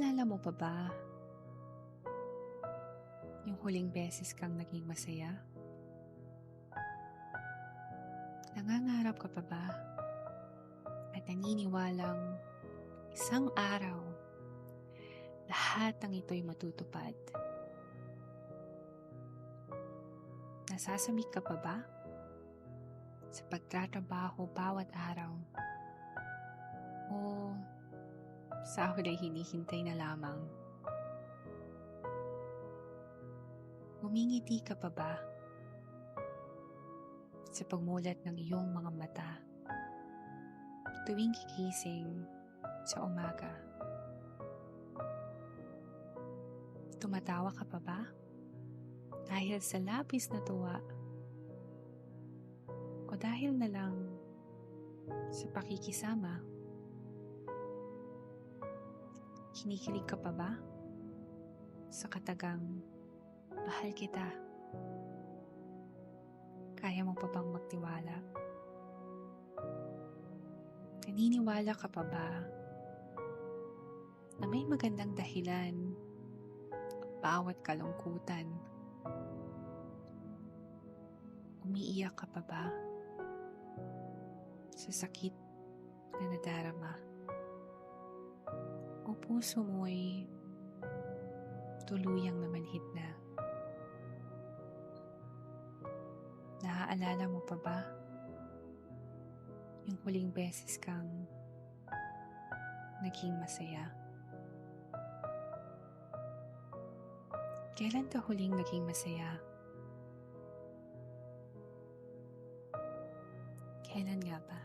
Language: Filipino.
Naalala mo pa ba yung huling beses kang naging masaya? Nangangarap ka pa ba? At naniniwalang isang araw lahat ng ito'y matutupad. Nasasamik ka pa ba? Sa pagtatrabaho bawat araw? Sahod ay hinihintay na lamang? Umingiti ka pa ba? Sa pagmulat ng iyong mga mata tuwing gigising sa umaga. Tumatawa ka pa ba? Dahil sa labis na tuwa? O dahil na lang sa pakikisama? Kinikilig ka pa ba? Sa katagang, bahal kita. Kaya mo pa bang magtiwala? Naniniwala ka pa ba na may magandang dahilan bawat kalungkutan? Umiiyak ka pa ba sa sakit na nadarama? O puso mo'y tuluyang namanhid na? Naaalala mo pa ba yung huling beses kang naging masaya? Kailan ka huling naging masaya? Kailan nga ba?